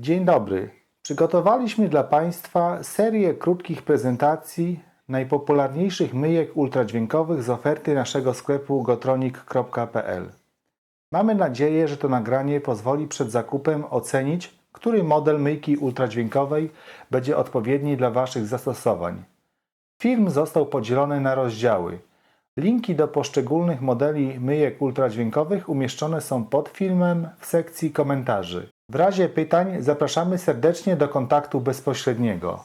Dzień dobry. Przygotowaliśmy dla Państwa serię krótkich prezentacji najpopularniejszych myjek ultradźwiękowych z oferty naszego sklepu gotronik.pl. Mamy nadzieję, że to nagranie pozwoli przed zakupem ocenić, który model myjki ultradźwiękowej będzie odpowiedni dla Waszych zastosowań. Film został podzielony na rozdziały. Linki do poszczególnych modeli myjek ultradźwiękowych umieszczone są pod filmem w sekcji komentarzy. W razie pytań zapraszamy serdecznie do kontaktu bezpośredniego.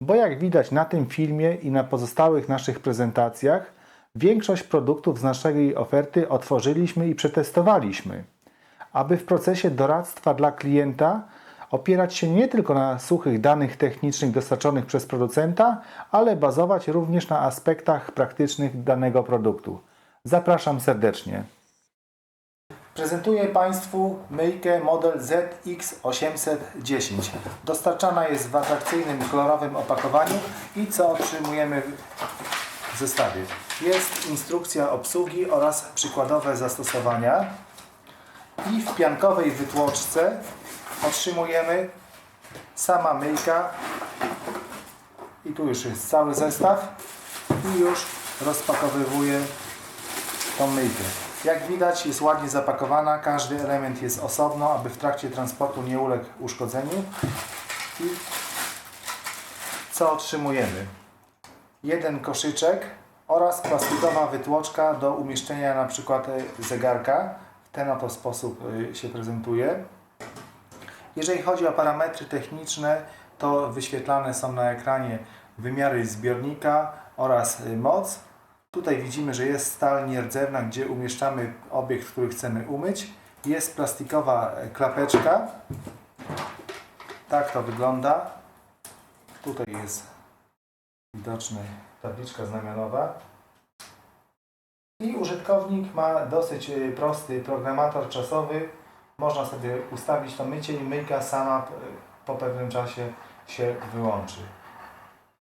Bo jak widać na tym filmie i na pozostałych naszych prezentacjach, większość produktów z naszej oferty otworzyliśmy i przetestowaliśmy, aby w procesie doradztwa dla klienta opierać się nie tylko na suchych danych technicznych dostarczonych przez producenta, ale bazować również na aspektach praktycznych danego produktu. Zapraszam serdecznie. Prezentuję Państwu myjkę model ZX810. Dostarczana jest w atrakcyjnym kolorowym opakowaniu i co otrzymujemy w zestawie. Jest instrukcja obsługi oraz przykładowe zastosowania. I w piankowej wytłoczce otrzymujemy sama myjka i tu już jest cały zestaw i już rozpakowywuję tą myjkę. Jak widać jest ładnie zapakowana, każdy element jest osobno, aby w trakcie transportu nie uległ uszkodzeniu. I co otrzymujemy? Jeden koszyczek oraz plastikowa wytłoczka do umieszczenia na przykład e, zegarka. W ten oto sposób e, się prezentuje. Jeżeli chodzi o parametry techniczne, to wyświetlane są na ekranie wymiary zbiornika oraz y, moc. Tutaj widzimy, że jest stal nierdzewna, gdzie umieszczamy obiekt, który chcemy umyć. Jest plastikowa e, klapeczka. Tak to wygląda. Tutaj jest widoczny tabliczka znamionowa. I użytkownik ma dosyć y, prosty programator czasowy. Można sobie ustawić to mycie i myjka sama p- po pewnym czasie się wyłączy.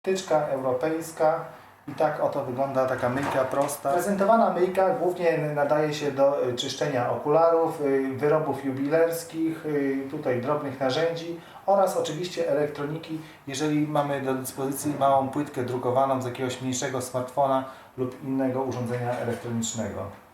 Tyczka europejska i tak oto wygląda taka myjka prosta. Prezentowana myjka głównie nadaje się do y, czyszczenia okularów, y, wyrobów jubilerskich, y, tutaj drobnych narzędzi oraz oczywiście elektroniki, jeżeli mamy do dyspozycji małą płytkę drukowaną z jakiegoś mniejszego smartfona lub innego urządzenia elektronicznego.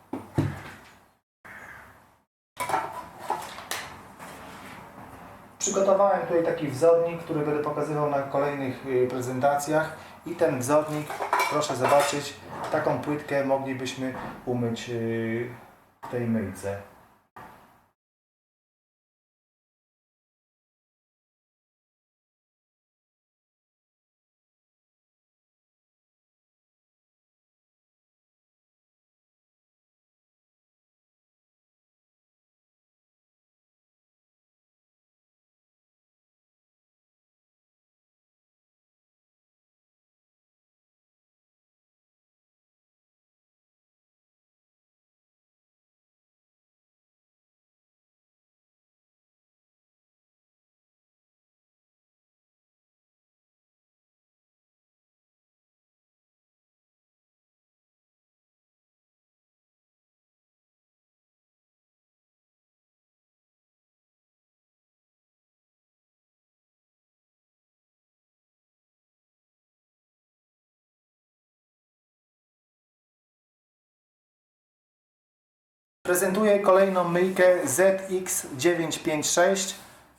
Przygotowałem tutaj taki wzornik, który będę pokazywał na kolejnych y, prezentacjach i ten wzornik, proszę zobaczyć, taką płytkę moglibyśmy umyć y, w tej myjce. Prezentuję kolejną myjkę ZX956.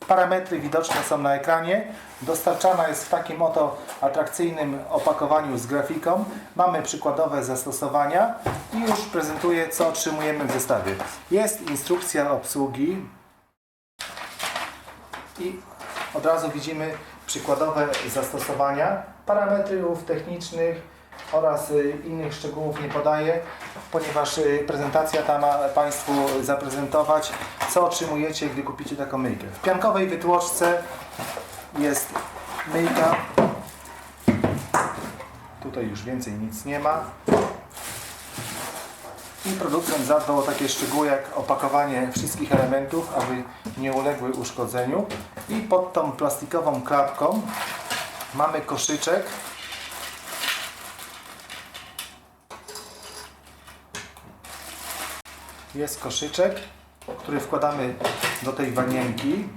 Parametry widoczne są na ekranie. Dostarczana jest w takim oto atrakcyjnym opakowaniu z grafiką. Mamy przykładowe zastosowania i już prezentuję co otrzymujemy w zestawie. Jest instrukcja obsługi i od razu widzimy przykładowe zastosowania. Parametrów technicznych oraz y, innych szczegółów nie podaję, ponieważ y, prezentacja ta ma Państwu zaprezentować, co otrzymujecie, gdy kupicie taką myjkę. W piankowej wytłoczce jest myjka. Tutaj już więcej nic nie ma. I producent zadbał o takie szczegóły jak opakowanie wszystkich elementów, aby nie uległy uszkodzeniu. I pod tą plastikową klapką mamy koszyczek. Jest koszyczek, który wkładamy do tej wanienki.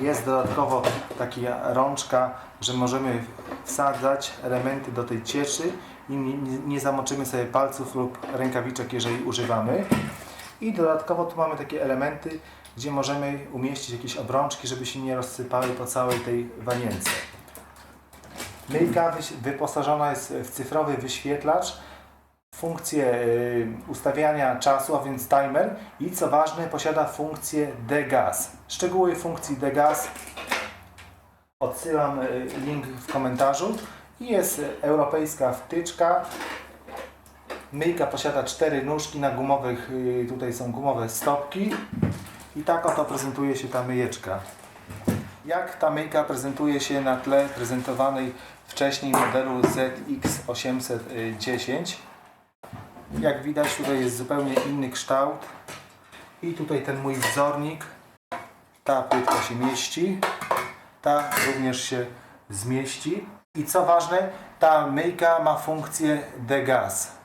Jest dodatkowo taka rączka, że możemy wsadzać elementy do tej cieczy i nie, zamoczymy sobie palców lub rękawiczek, jeżeli używamy. I dodatkowo tu mamy takie elementy, gdzie możemy umieścić jakieś obrączki, żeby się nie rozsypały po całej tej wanience. Myjka wyposażona jest w cyfrowy wyświetlacz, funkcję y, ustawiania czasu, a więc timer i co ważne posiada funkcję degas. Szczegóły funkcji degas odsyłam y, link w komentarzu i jest europejska wtyczka. Myjka posiada cztery nóżki na gumowych, y, tutaj są gumowe stopki i tak oto prezentuje się ta myjeczka. Jak ta myjka prezentuje się na tle prezentowanej wcześniej modelu ZX810. Jak widać tutaj jest zupełnie inny kształt i tutaj ten mój wzornik. Ta płytka się mieści, ta również się zmieści. I co ważne, ta myjka ma funkcję degas.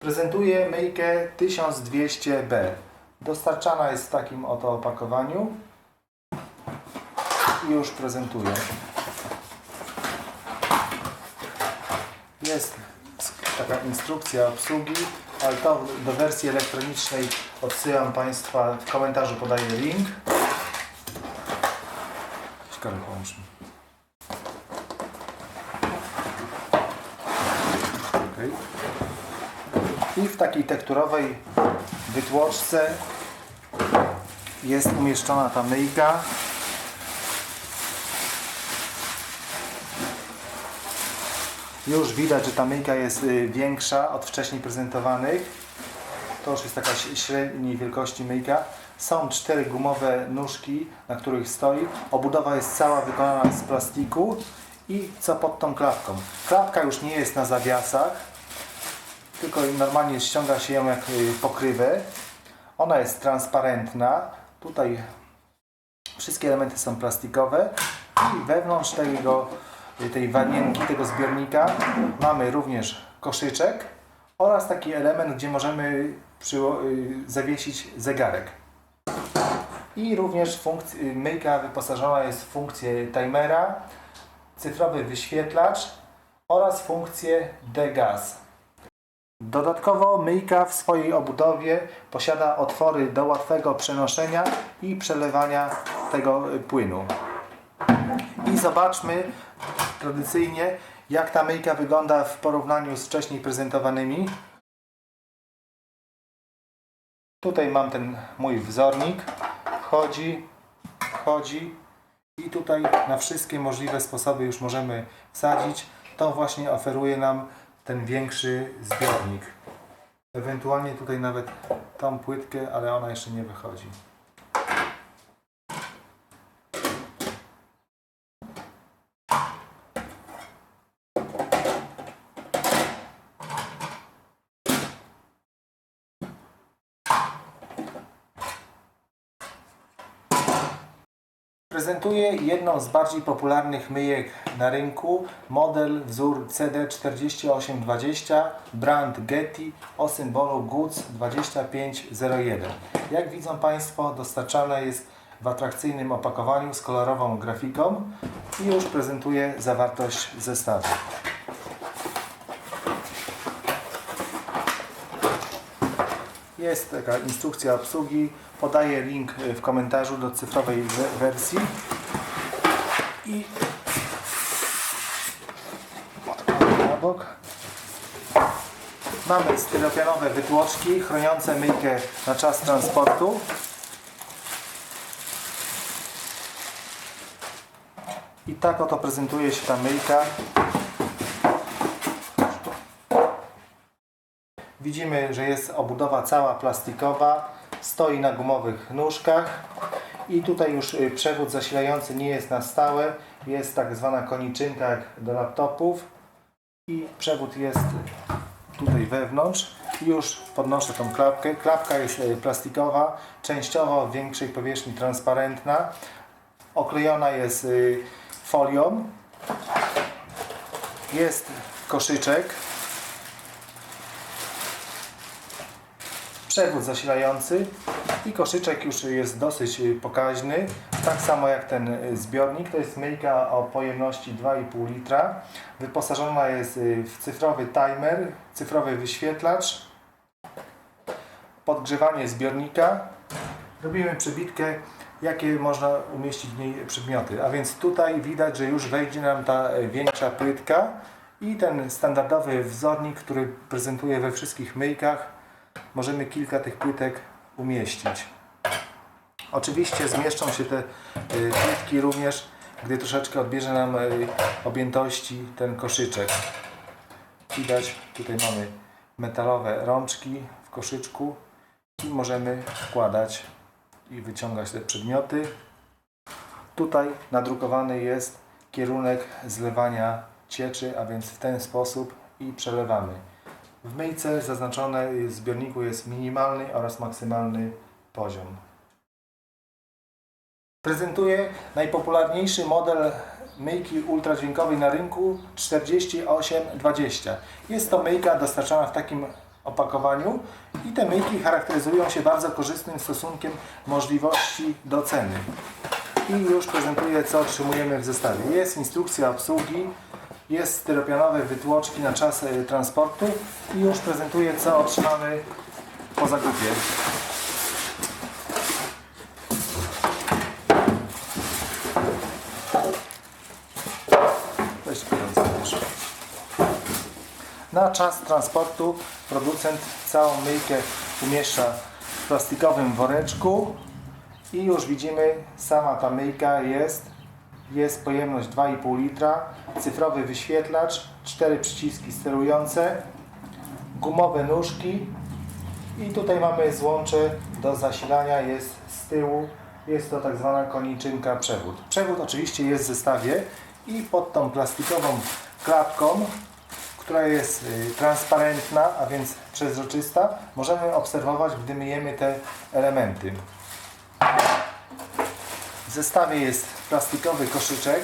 Prezentuję myjkę 1200B. Dostarczana jest w takim oto opakowaniu. I już prezentuję. Jest taka instrukcja obsługi, ale to do wersji elektronicznej odsyłam Państwa, w komentarzu podaję link. Szkoda, pomóż mi. I w takiej tekturowej wytłoczce jest umieszczona ta myjka. Już widać, że ta myjka jest y, większa od wcześniej prezentowanych. To już jest taka średniej wielkości myjka. Są cztery gumowe nóżki, na których stoi. Obudowa jest cała wykonana z plastiku. I co pod tą klapką? Klapka już nie jest na zawiasach, tylko normalnie ściąga się ją jak y, pokrywę. Ona jest transparentna. Tutaj wszystkie elementy są plastikowe i wewnątrz tego, y, tej wanienki, tego zbiornika mamy również koszyczek oraz taki element, gdzie możemy y, zawiesić zegarek. I również myjka wyposażona jest w funkcję timera, cyfrowy wyświetlacz oraz funkcję degas. Dodatkowo myjka w swojej obudowie posiada otwory do łatwego przenoszenia i przelewania tego y, płynu. I zobaczmy tradycyjnie jak ta myjka wygląda w porównaniu z wcześniej prezentowanymi. Tutaj mam ten mój wzornik. Wchodzi, wchodzi i tutaj na wszystkie możliwe sposoby już możemy wsadzić. To właśnie oferuje nam ten większy zbiornik. Ewentualnie tutaj nawet tą płytkę, ale ona jeszcze nie wychodzi. Jedną z bardziej popularnych myjek na rynku, model wzór CD4820, brand Getty o symbolu GUC 2501. Jak widzą Państwo, dostarczana jest w atrakcyjnym opakowaniu z kolorową grafiką i już prezentuję zawartość zestawu. Jest taka instrukcja obsługi. Podaję link w komentarzu do cyfrowej we- wersji. I na bok. Mamy styropianowe wytłoczki chroniące myjkę na czas transportu. I tak oto prezentuje się ta myjka. Widzimy, że jest obudowa cała plastikowa, stoi na gumowych nóżkach i tutaj już y, przewód zasilający nie jest na stałe, jest tak zwana koniczynka jak do laptopów. I przewód jest tutaj wewnątrz. Już podnoszę tą klapkę. Klapka jest y, plastikowa, częściowo w większej powierzchni transparentna, oklejona jest y, folią, jest koszyczek. Przewód zasilający i koszyczek już jest dosyć y, pokaźny, tak samo jak ten y, zbiornik. To jest myjka o pojemności 2,5 litra. Wyposażona jest y, w cyfrowy timer, cyfrowy wyświetlacz, podgrzewanie zbiornika. Robimy przebitkę, jakie można umieścić w niej przedmioty. A więc tutaj widać, że już wejdzie nam ta y, większa płytka i ten standardowy wzornik, który prezentuje we wszystkich myjkach możemy kilka tych płytek umieścić. Oczywiście zmieszczą się te płytki również, gdy troszeczkę odbierze nam y, objętości ten koszyczek. Widać, tutaj mamy metalowe rączki w koszyczku i możemy wkładać i wyciągać te przedmioty. Tutaj nadrukowany jest kierunek zlewania cieczy, a więc w ten sposób i przelewamy. W myjce zaznaczone w zbiorniku jest minimalny oraz maksymalny poziom. Prezentuję najpopularniejszy model myjki ultradźwiękowej na rynku 4820. Jest to myjka dostarczana w takim opakowaniu i te myjki charakteryzują się bardzo korzystnym stosunkiem możliwości do ceny. I już prezentuję co otrzymujemy w zestawie. Jest instrukcja obsługi, jest styropianowe wytłoczki na czas e, transportu i już prezentuję co otrzymamy po zakupie. Na czas transportu producent całą myjkę umieszcza w plastikowym woreczku i już widzimy sama ta myjka jest jest pojemność 2,5 litra, cyfrowy wyświetlacz, cztery przyciski sterujące, gumowe nóżki i tutaj mamy złącze do zasilania, jest z tyłu, jest to tak zwana koniczynka przewód. Przewód oczywiście jest w zestawie i pod tą plastikową klapką, która jest y, transparentna, a więc przezroczysta, możemy obserwować, gdy myjemy te elementy. W zestawie jest plastikowy koszyczek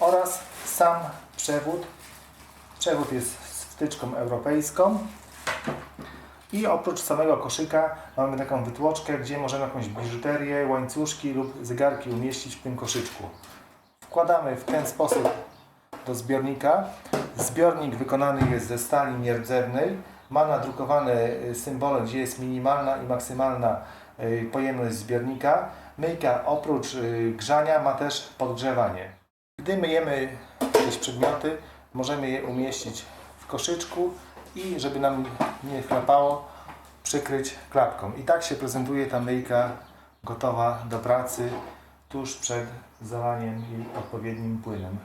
oraz sam przewód. Przewód jest z wtyczką europejską. I oprócz samego koszyka mamy taką wytłoczkę, gdzie możemy jakąś biżuterię, łańcuszki lub zegarki umieścić w tym koszyczku. Wkładamy w ten sposób do zbiornika. Zbiornik wykonany jest ze stali nierdzewnej. Ma nadrukowane y, symbole, gdzie jest minimalna i maksymalna y, pojemność zbiornika. Myjka oprócz y, grzania ma też podgrzewanie. Gdy myjemy jakieś przedmioty, możemy je umieścić w koszyczku i żeby nam nie chlapało, przykryć klapką. I tak się prezentuje ta myjka gotowa do pracy tuż przed zalaniem jej odpowiednim płynem.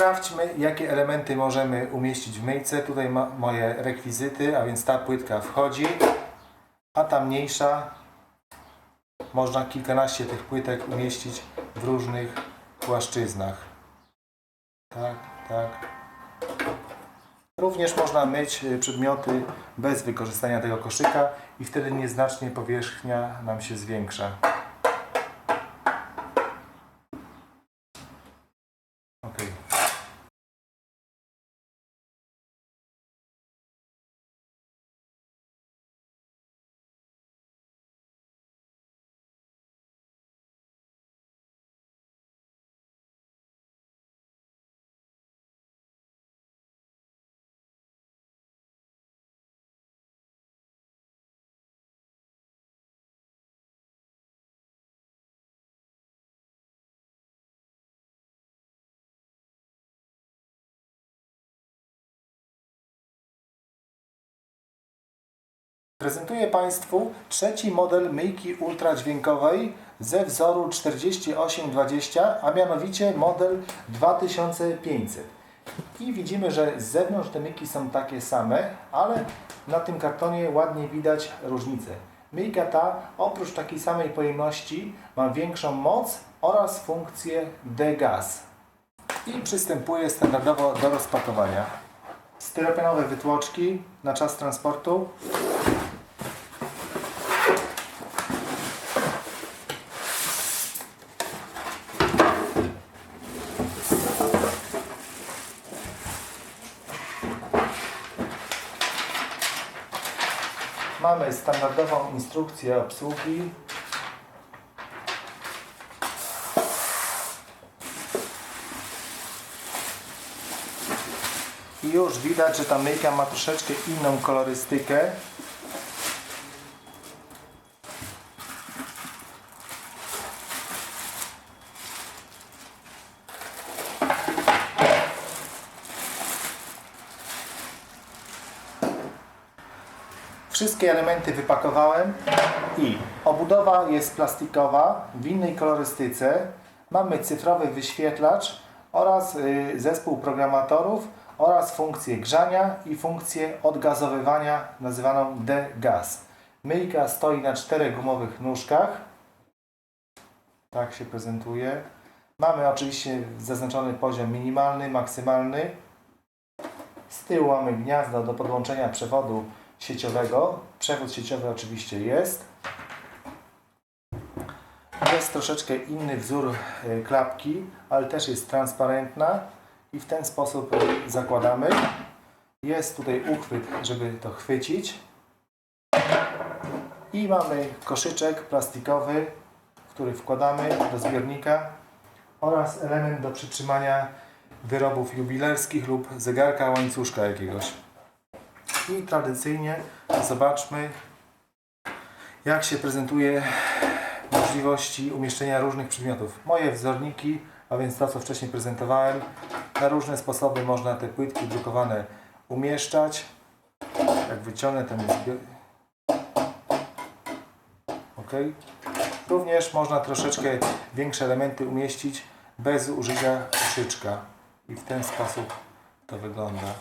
Sprawdźmy, jakie elementy możemy umieścić w myjce. Tutaj ma moje rekwizyty, a więc ta płytka wchodzi, a ta mniejsza można kilkanaście tych płytek umieścić w różnych płaszczyznach. Tak, tak. Również można myć y, przedmioty bez wykorzystania tego koszyka i wtedy nieznacznie powierzchnia nam się zwiększa. Prezentuję Państwu trzeci model myjki ultradźwiękowej ze wzoru 4820, a mianowicie model 2500. I widzimy, że z zewnątrz te myjki są takie same, ale na tym kartonie ładnie widać różnicę. Myjka ta oprócz takiej samej pojemności ma większą moc oraz funkcję degas. I przystępuje standardowo do rozpakowania. Styropianowe wytłoczki na czas transportu. Mamy standardową instrukcję obsługi. I już widać, że ta myjka ma troszeczkę inną kolorystykę. Wszystkie elementy wypakowałem i obudowa jest plastikowa w innej kolorystyce. Mamy cyfrowy wyświetlacz oraz y, zespół programatorów oraz funkcję grzania i funkcję odgazowywania nazywaną D-Gas. Myjka stoi na czterech gumowych nóżkach. Tak się prezentuje. Mamy oczywiście zaznaczony poziom minimalny, maksymalny. Z tyłu mamy gniazdo do podłączenia przewodu sieciowego. Przewód sieciowy oczywiście jest. Jest troszeczkę inny wzór e, klapki, ale też jest transparentna i w ten sposób zakładamy. Jest tutaj uchwyt, żeby to chwycić. I mamy koszyczek plastikowy, który wkładamy do zbiornika oraz element do przytrzymania wyrobów jubilerskich lub zegarka łańcuszka jakiegoś. I tradycyjnie zobaczmy, jak się prezentuje możliwości umieszczenia różnych przedmiotów. Moje wzorniki, a więc to, co wcześniej prezentowałem, na różne sposoby można te płytki drukowane umieszczać. Jak wyciągnę ten. Ok. Również można troszeczkę większe elementy umieścić bez użycia koszyczka. I w ten sposób to wygląda.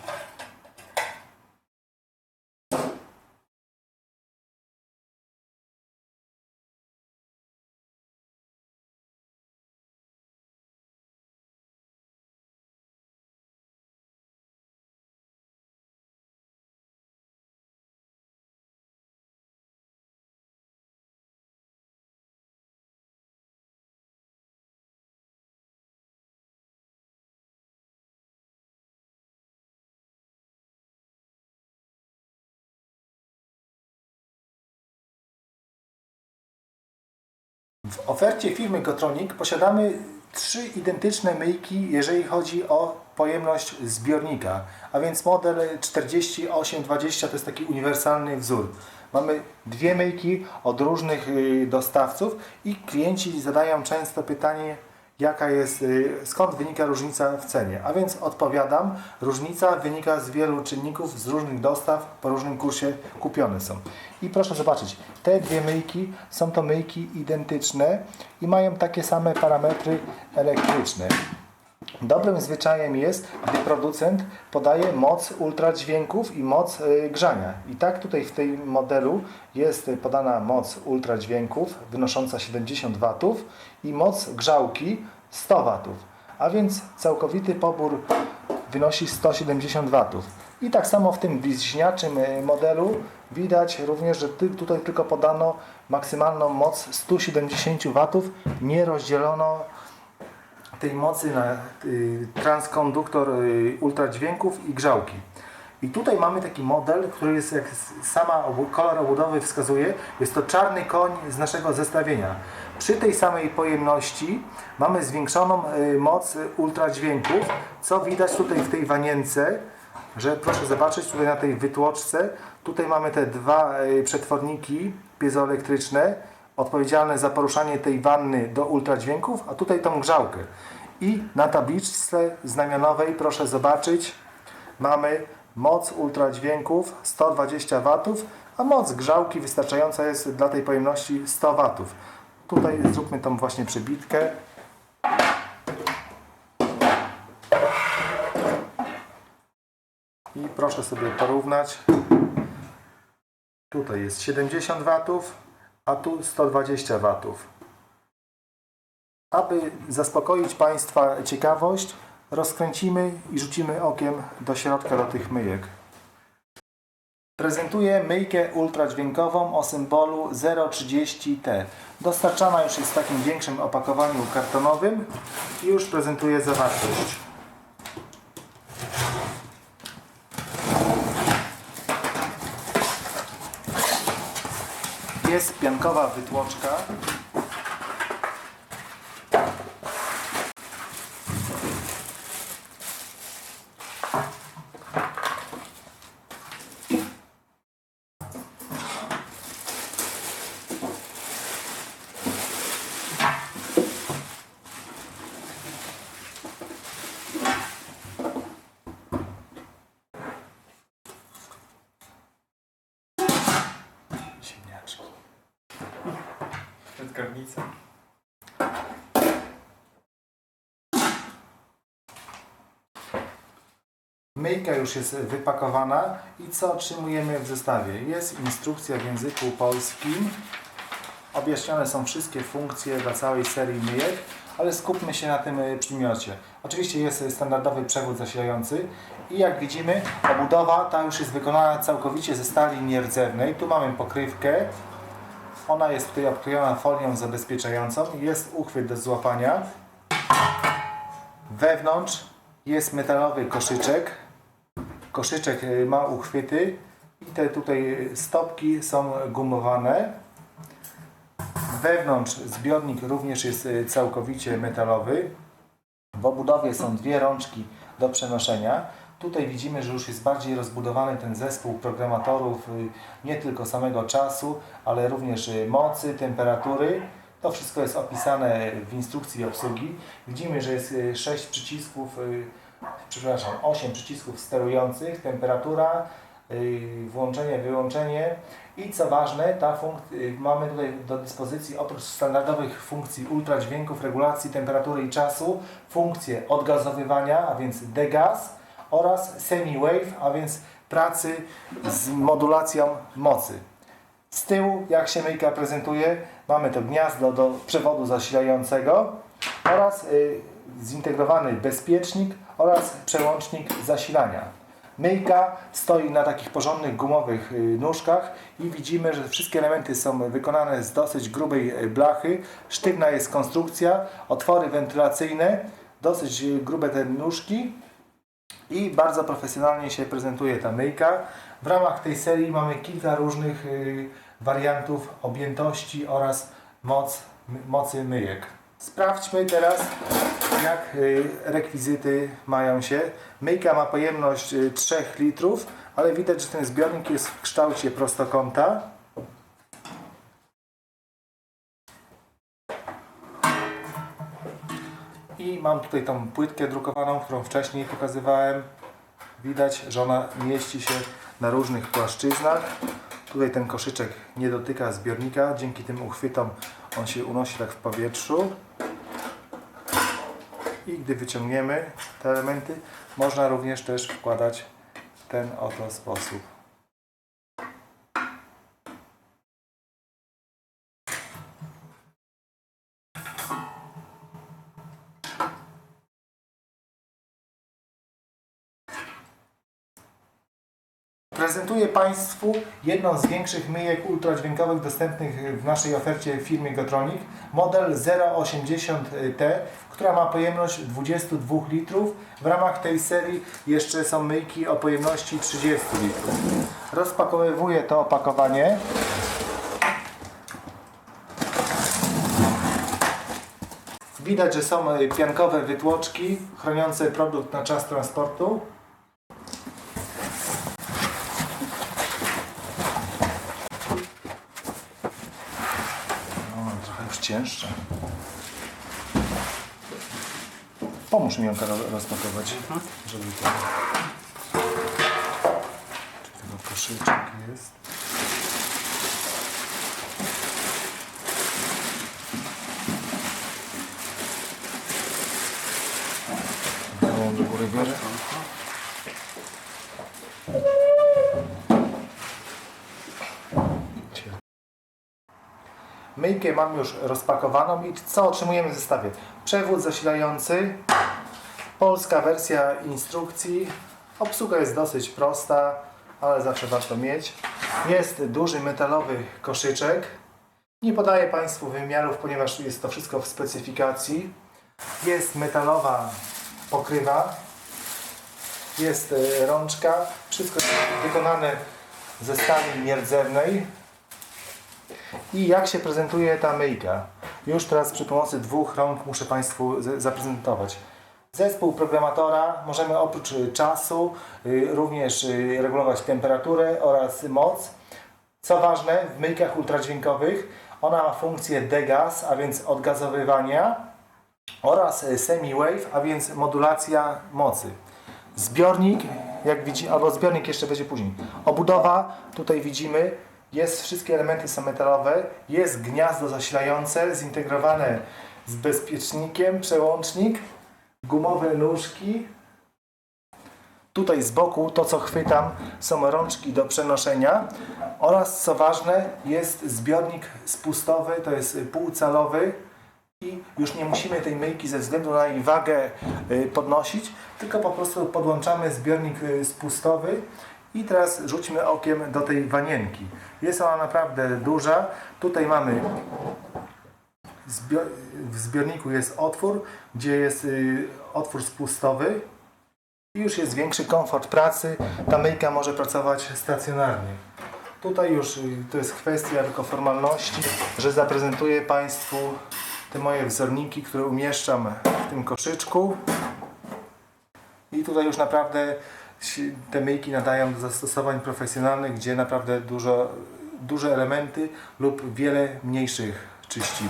W ofercie firmy Gotronic posiadamy trzy identyczne myjki, jeżeli chodzi o pojemność zbiornika, a więc model 4820 to jest taki uniwersalny wzór. Mamy dwie myjki od różnych y, dostawców i klienci zadają często pytanie, jaka jest, y, skąd wynika różnica w cenie. A więc odpowiadam, różnica wynika z wielu czynników, z różnych dostaw, po różnym kursie kupione są. I proszę zobaczyć, te dwie myjki są to myjki identyczne i mają takie same parametry elektryczne. Dobrym zwyczajem jest, gdy producent podaje moc ultradźwięków i moc y, grzania. I tak tutaj w tym modelu jest podana moc ultradźwięków wynosząca 70 W i moc grzałki 100 W. A więc całkowity pobór wynosi 170 W. I tak samo w tym bliźniaczym y, modelu widać również, że tutaj tylko podano maksymalną moc 170 W, nie rozdzielono tej mocy na y, transkonduktor y, ultradźwięków i grzałki. I tutaj mamy taki model, który jest jak sama kolor obudowy wskazuje, jest to czarny koń z naszego zestawienia. Przy tej samej pojemności mamy zwiększoną y, moc ultradźwięków, co widać tutaj w tej wanience, że proszę zobaczyć tutaj na tej wytłoczce, tutaj mamy te dwa przetworniki piezoelektryczne, odpowiedzialne za poruszanie tej wanny do ultradźwięków, a tutaj tą grzałkę. I na tabliczce znamionowej proszę zobaczyć, mamy moc ultradźwięków 120 W, a moc grzałki wystarczająca jest dla tej pojemności 100 W. Tutaj zróbmy tą właśnie przebitkę. I proszę sobie porównać. Tutaj jest 70 W, a tu 120 W. Aby zaspokoić Państwa ciekawość, rozkręcimy i rzucimy okiem do środka do tych myjek. Prezentuję myjkę ultradźwiękową o symbolu 030T. Dostarczana już jest w takim większym opakowaniu kartonowym i już prezentuję zawartość. Jest piankowa wytłoczka. Myjka już jest wypakowana i co otrzymujemy w zestawie? Jest instrukcja w języku polskim. Objaśnione są wszystkie funkcje dla całej serii myjek, ale skupmy się na tym y, przymiocie. Oczywiście jest y, standardowy przewód zasilający i jak widzimy obudowa ta już jest wykonana całkowicie ze stali nierdzewnej. Tu mamy pokrywkę. Ona jest tutaj obklejona folią zabezpieczającą. Jest uchwyt do złapania. Wewnątrz jest metalowy koszyczek. Koszyczek y, ma uchwyty i te tutaj stopki są gumowane. Wewnątrz zbiornik również jest y, całkowicie metalowy. W obudowie są dwie rączki do przenoszenia. Tutaj widzimy, że już jest bardziej rozbudowany ten zespół programatorów, y, nie tylko samego czasu, ale również y, mocy, temperatury. To wszystko jest opisane w instrukcji obsługi. Widzimy, że jest 6 przycisków, y, przepraszam, 8 przycisków sterujących, temperatura, y, włączenie, wyłączenie i co ważne, ta y, mamy tutaj do dyspozycji oprócz standardowych funkcji ultradźwięków, regulacji temperatury i czasu, funkcje odgazowywania, a więc degaz oraz semi-wave, a więc pracy z modulacją mocy. Z tyłu, jak się myjka prezentuje, mamy to gniazdo do przewodu zasilającego oraz y, zintegrowany bezpiecznik oraz przełącznik zasilania. Myjka stoi na takich porządnych gumowych y, nóżkach i widzimy, że wszystkie elementy są wykonane z dosyć grubej y, blachy. Sztywna jest konstrukcja, otwory wentylacyjne, dosyć y, grube te nóżki i bardzo profesjonalnie się prezentuje ta myjka. W ramach tej serii mamy kilka różnych wariantów objętości oraz moc, mocy myjek. Sprawdźmy teraz, jak y, rekwizyty mają się. Myjka ma pojemność y, 3 litrów, ale widać, że ten zbiornik jest w kształcie prostokąta. I mam tutaj tą płytkę drukowaną, którą wcześniej pokazywałem. Widać, że ona mieści się na różnych płaszczyznach. Tutaj ten koszyczek nie dotyka zbiornika, dzięki tym uchwytom on się unosi tak w powietrzu. I gdy wyciągniemy te elementy, można również też wkładać w ten oto sposób. Prezentuję Państwu jedną z większych myjek ultradźwiękowych dostępnych w naszej ofercie w firmie Gotronic. Model 080T, która ma pojemność 22 litrów. W ramach tej serii jeszcze są myjki o pojemności 30 litrów. Rozpakowywuję to opakowanie. Widać, że są piankowe wytłoczki chroniące produkt na czas transportu. O, trochę już cięższe. Pomóż mi ją rozpakować, żeby to... Czy tego koszyczek jest? Myjkę mam już rozpakowaną i co otrzymujemy w zestawie? Przewód zasilający, polska wersja instrukcji. Obsługa jest dosyć prosta, ale zawsze warto mieć. Jest duży metalowy koszyczek. Nie podaję Państwu wymiarów, ponieważ jest to wszystko w specyfikacji. Jest metalowa pokrywa, jest e, rączka, wszystko jest wykonane ze stali nierdzewnej. I jak się prezentuje ta myjka? Już teraz przy pomocy dwóch rąk muszę Państwu zaprezentować. Zespół programatora możemy oprócz y, czasu y, również y, regulować temperaturę oraz moc. Co ważne, w myjkach ultradźwiękowych ona ma funkcję degas, a więc odgazowywania oraz semi-wave, a więc modulacja mocy. Zbiornik, jak widzi, albo zbiornik jeszcze będzie później. Obudowa, tutaj widzimy, jest, wszystkie elementy są metalowe, jest gniazdo zasilające zintegrowane z bezpiecznikiem, przełącznik, gumowe nóżki. Tutaj z boku to co chwytam są rączki do przenoszenia. Oraz co ważne jest zbiornik spustowy, to jest półcalowy. I już nie musimy tej myjki ze względu na jej wagę y, podnosić, tylko po prostu podłączamy zbiornik y, spustowy i teraz rzućmy okiem do tej wanienki. Jest ona naprawdę duża. Tutaj mamy w zbiorniku jest otwór, gdzie jest y, otwór spustowy i już jest większy komfort pracy. Ta myjka może pracować stacjonarnie. Tutaj już y, to jest kwestia tylko formalności, że zaprezentuję Państwu te moje wzorniki, które umieszczam w tym koszyczku. I tutaj już naprawdę te myjki nadają do zastosowań profesjonalnych, gdzie naprawdę dużo, duże elementy lub wiele mniejszych czyścimy.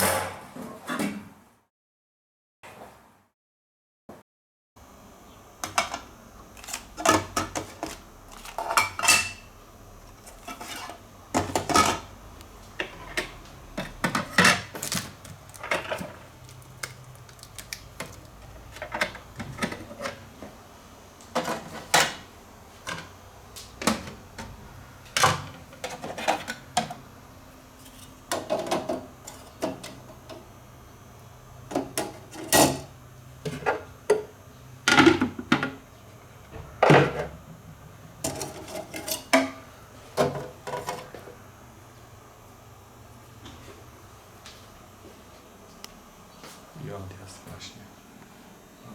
I on jest właśnie. No.